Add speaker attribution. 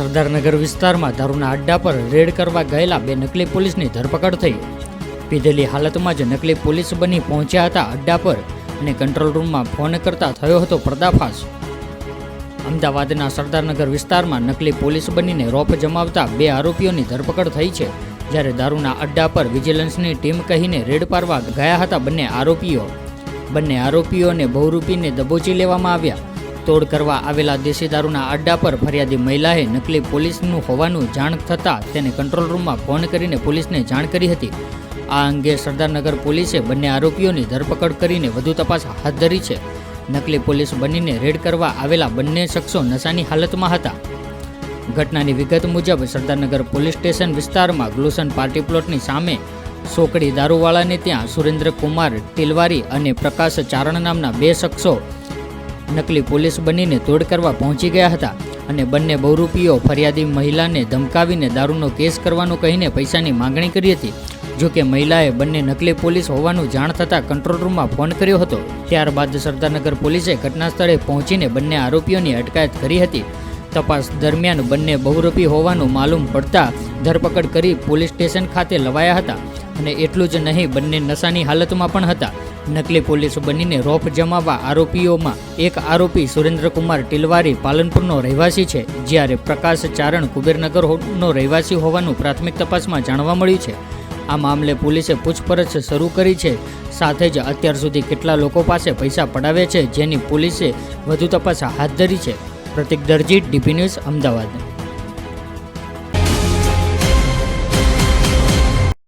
Speaker 1: સરદારનગર વિસ્તારમાં દારૂના અડ્ડા પર રેડ કરવા ગયેલા બે નકલી પોલીસની ધરપકડ થઈ. પીધેલી હાલતમાં જ નકલી પોલીસ બની પહોંચ્યા હતા અડ્ડા પર અને કંટ્રોલ રૂમમાં ફોન કરતા થયો હતો પર્દાફાશ. અમદાવાદના સરદારનગર વિસ્તારમાં નકલી પોલીસ બનીને રોપ જમાવતા બે આરોપીઓની ધરપકડ થઈ છે, જ્યારે દારૂના અડ્ડા પર વિજિલન્સની ટીમ કહીને રેડ પાડવા ગયા હતા બંને આરોપીઓ. બંને આરોપીઓને બહુરૂપીને દબોચી લેવામાં આવ્યા. તોડ કરવા આવેલા દેશી દારૂના અડ્ડા પર ફરિયાદી મહિલાએ નકલી પોલીસનું હોવાનું જાણ થતાં તેને કંટ્રોલ રૂમમાં ફોન કરીને પોલીસને જાણ કરી હતી. આ અંગે સરદારનગર પોલીસે બંને આરોપીઓની ધરપકડ કરીને વધુ તપાસ હાથ ધરી છે. નકલી પોલીસ બનીને રેડ કરવા આવેલા બંને શખ્સો નશાની હાલતમાં હતા. ઘટનાની વિગત મુજબ સરદારનગર પોલીસ સ્ટેશન વિસ્તારમાં ગ્લુસન પાર્ટી પ્લોટની સામે સોકડી દારૂવાળાને ત્યાં સુરેન્દ્રકુમાર તિલવારી અને પ્રકાશ ચારણ નામના બે શખ્સો નકલી પોલીસ બનીને તોડ કરવા પહોંચી ગયા હતા અને બંને બહુરૂપીઓ ફરિયાદી મહિલાને ધમકાવીને દારૂનો કેસ કરવાનું કહીને પૈસાની માંગણી કરી હતી. જો કે મહિલાએ બંને નકલી પોલીસ હોવાનું જાણ થતાં કંટ્રોલ રૂમમાં ફોન કર્યો હતો. ત્યારબાદ સરદારનગર પોલીસે ઘટના સ્થળે પહોંચીને બંને આરોપીઓની અટકાયત કરી હતી. તપાસ દરમિયાન બંને બહુરૂપી હોવાનું માલુમ પડતા ધરપકડ કરી પોલીસ સ્ટેશન ખાતે લવાયા હતા. અને એટલું જ નહીં, બંને નશાની હાલતમાં પણ હતા. નકલી પોલીસ બનીને રોફ જમાવવા આરોપીઓમાં એક આરોપી સુરેન્દ્રકુમાર ટિલવારી પાલનપુરનો રહેવાસી છે, જ્યારે પ્રકાશ ચારણ કુબેરનગરનો રહેવાસી હોવાનું પ્રાથમિક તપાસમાં જાણવા મળ્યું છે. આ મામલે પોલીસે પૂછપરછ શરૂ કરી છે. સાથે જ અત્યાર સુધી કેટલા લોકો પાસે પૈસા પડાવે છે, જેની પોલીસે વધુ તપાસ હાથ ધરી છે. Pratik Darji, DP news, Ahmedabad.